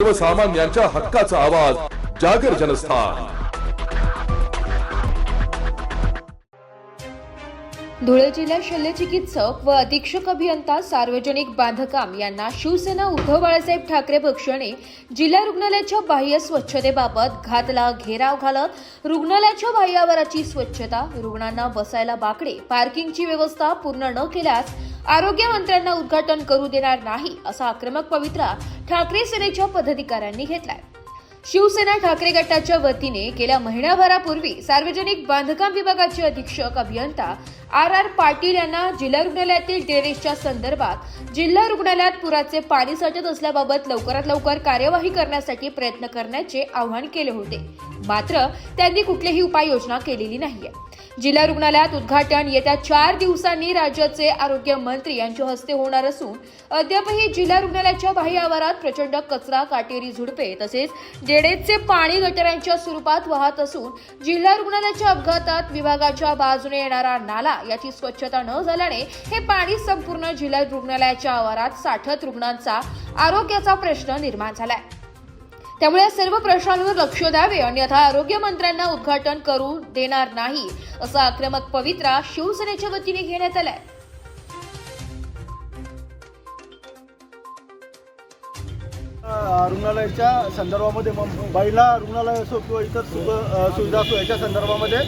सर्वसामान्यांच्या हक्काचा आवाज जागर जनस्थान. धुळे जिल्हा शल्यचिकित्सक व अधीक्षक अभियंता सार्वजनिक बांधकाम यांना शिवसेना उद्धव बाळासाहेब ठाकरे पक्षाने जिल्हा रुग्णालयाच्या बाह्य स्वच्छतेबाबत घातला घेराव घालत रुग्णालयाच्या बाह्यावराची स्वच्छता रुग्णांना बसायला बाकडे पार्किंगची व्यवस्था पूर्ण न केल्यास आरोग्यमंत्र्यांना उद्घाटन करू देणार नाही असा आक्रमक पवित्रा ठाकरे सेनेच्या पदाधिकाऱ्यांनी घेतलाय. शिवसेना ठाकरे गटाच्या वतीने गेल्या महिनाभरापूर्वी सार्वजनिक बांधकाम विभागाचे अधीक्षक अभियंता आर आर पाटील यांना जिल्हा रुग्णालयातील ड्रेनेजच्या संदर्भात जिल्हा रुग्णालयात पुराचे पाणी साठत असल्याबाबत लवकरात लवकर कार्यवाही करण्यासाठी प्रयत्न करण्याचे आवाहन केले होते. मात्र त्यांनी कुठलीही उपाययोजना केलेली नाहीये. जिल्हा रुग्णालयात उद्घाटन. येत्या चार दिवसांनी राज्याचे आरोग्य मंत्री यांच्या हस्ते होणार असून अद्यापही जिल्हा रुग्णालयाच्या बाह्य आवारात प्रचंड कचरा काटेरी झुडपे तसेच डेडेचे पाणी गटारांच्या स्वरूपात वाहत असून जिल्हा रुग्णालयाच्या अपघातात विभागाच्या बाजूने येणारा नाला याची स्वच्छता न झाल्याने हे पाणी संपूर्ण जिल्हा रुग्णालयाच्या आवारात साठत रुग्णांचा आरोग्याचा प्रश्न निर्माण झालाय. त्यामुळे या सर्व प्रश्नांवर लक्ष द्यावे अन्यथा आरोग्य मंत्र्यांना उद्घाटन करू देणार नाही असा आक्रमक पवित्रा शिवसेनेच्या वतीने घेण्यात आलाय. रुग्णालयाच्या संदर्भामध्ये मग रुग्णालय असो किंवा इतर सुख सुविधा असो याच्या संदर्भामध्ये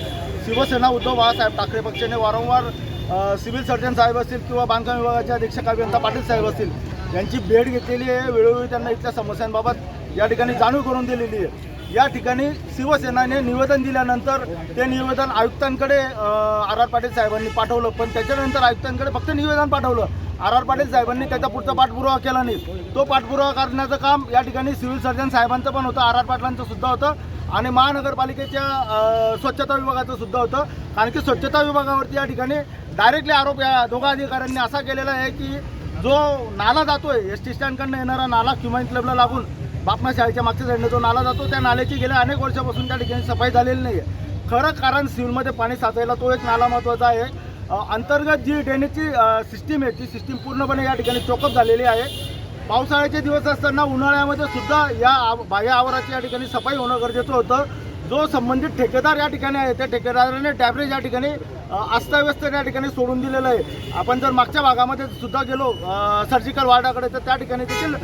शिवसेना उद्धव बाळासाहेब ठाकरे पक्षाने वारंवार सिव्हिल सर्जन साहेब असतील किंवा बांधकाम विभागाचे अधीक्षक अभियंता पाटील साहेब असतील यांची भेट घेतलेली आहे. वेळोवेळी त्यांना इथल्या समस्यांबाबत या ठिकाणी जाणीव करून दिलेली आहे. या ठिकाणी शिवसेनाने निवेदन दिल्यानंतर ते निवेदन आयुक्तांकडे आर आर पाटील साहेबांनी पाठवलं. पण त्याच्यानंतर आयुक्तांकडे फक्त निवेदन पाठवलं. आर आर पाटील साहेबांनी त्याचा पुढचा पाठपुरावा केला नाही. तो पाठपुरावा करण्याचं काम या ठिकाणी सिव्हिल सर्जन साहेबांचं पण होतं आर आर पाटलांचं सुद्धा होतं आणि महानगरपालिकेच्या स्वच्छता विभागाचं सुद्धा होतं. कारण की स्वच्छता विभागावरती या ठिकाणी डायरेक्टली आरोप या दोघा अधिकाऱ्यांनी असा केलेला आहे की जो नाला जातोय एस टी स्टँडकडनं येणारा नाला क्युमाइन क्लबला लागून बापना शाळेच्या मागच्या साईडनं जो नाला जातो. त्या नाल्याची गेल्या अनेक वर्षापासून त्या ठिकाणी सफाई झालेली नाही आहे खरं कारण सिव्हिलमध्ये पाणी साचायला तो एक नाला महत्त्वाचा आहे. अंतर्गत जी ड्रेनेजची सिस्टीम आहे ती सिस्टीम पूर्णपणे या ठिकाणी चोकअप झालेली आहे. पावसाळ्याचे दिवस असताना उन्हाळ्यामध्ये सुद्धा या आव- बाह्य आवाराची या ठिकाणी सफाई होणं गरजेचं होतं. जो संबंधित ठेकेदार या ठिकाणी आहे त्या ठेकेदाराने टॅबरेज या ठिकाणी अस्ताव्यस्त या ठिकाणी सोडून दिलेलं आहे. आपण जर मागच्या भागामध्ये सुद्धा गेलो सर्जिकल वार्डाकडे तर त्या ठिकाणी देखील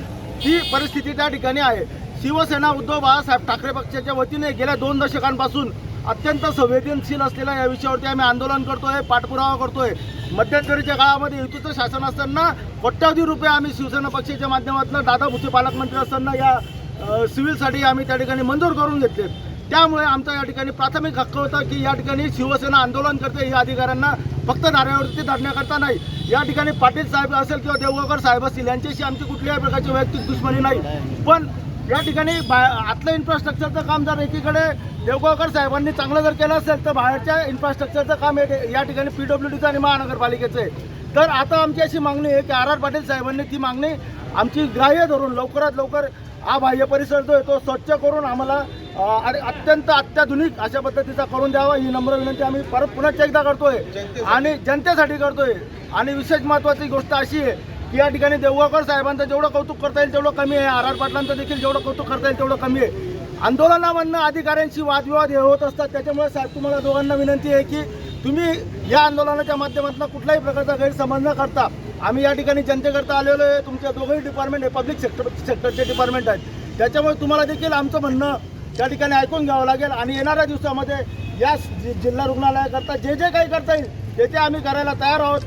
ही परिस्थिती त्या ठिकाणी आहे. शिवसेना उद्धव बाळासाहेब ठाकरे पक्षाच्या वतीने गेल्या दोन दशकांपासून अत्यंत संवेदनशील असलेल्या या विषयावरती आम्ही आंदोलन करतोय पाठपुरावा करतोय. मध्यंतरीच्या काळामध्ये युतीचं शासन असताना कोट्यावधी रुपये आम्ही शिवसेना पक्षाच्या माध्यमातून दादा भुसे पालकमंत्री असताना या सिव्हिलसाठी आम्ही त्या ठिकाणी मंजूर करून घेतले. त्यामुळे आमचा या ठिकाणी प्राथमिक हक्क होता की या ठिकाणी शिवसेना आंदोलन करते या अधिकाऱ्यांना फक्त नारायणवरती धरण्याकरता नाही. या ठिकाणी पाटील साहेब असेल किंवा देवगावकर साहेब असतील यांच्याशी आमची कुठल्याही प्रकारची वैयक्तिक दुश्मनी नाही. पण या ठिकाणी बा आतलं इन्फ्रास्ट्रक्चरचं काम जर एकीकडे देवगावकर साहेबांनी चांगलं जर केलं असेल तर बाहेरच्या इन्फ्रास्ट्रक्चरचं काम या ठिकाणी पी डब्ल्यू डीचं आणि महानगरपालिकेचं आहे. तर आता आमची अशी मागणी आहे की आर आर पाटील साहेबांनी ती मागणी आमची ग्राह्य धरून लवकरात लवकर हा बाह्य परिसर जो आहे तो स्वच्छ करून आम्हाला आणि अत्यंत अत्याधुनिक अशा पद्धतीचा करून द्यावा ही नम्र विनंती आम्ही परत पुन्हा एकदा करतोय. आणि जनतेसाठी करतोय. आणि विशेष महत्त्वाची गोष्ट अशी आहे की या ठिकाणी देवगावकर साहेबांचं जेवढं कौतुक करता येईल तेवढं कमी आहे. आर आर पाटलांचं देखील जेवढं कौतुक करता येईल तेवढं कमी आहे. आंदोलनामधनं अधिकाऱ्यांशी वादविवाद हे होत असतात. त्याच्यामुळे साहेब तुम्हाला दोघांना विनंती आहे की तुम्ही या आंदोलनाच्या माध्यमातून कुठल्याही प्रकारचा गैरसमज न करता आम्ही या ठिकाणी जनतेकरता आलेलो आहे. तुमच्या दोघंही डिपार्टमेंट आहे पब्लिक सेक्टर सेक्टरचे डिपार्टमेंट आहेत. त्याच्यामुळे तुम्हाला देखील आमचं म्हणणं त्या ठिकाणी ऐकून घ्यावं लागेल. आणि येणाऱ्या दिवसामध्ये या जिल्हा रुग्णालयाकरता जे जे काही करता येईल ते ते आम्ही करायला तयार आहोत.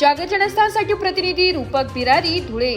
जागर जनस्थानसाठी प्रतिनिधी रूपक बिरारी धुळे.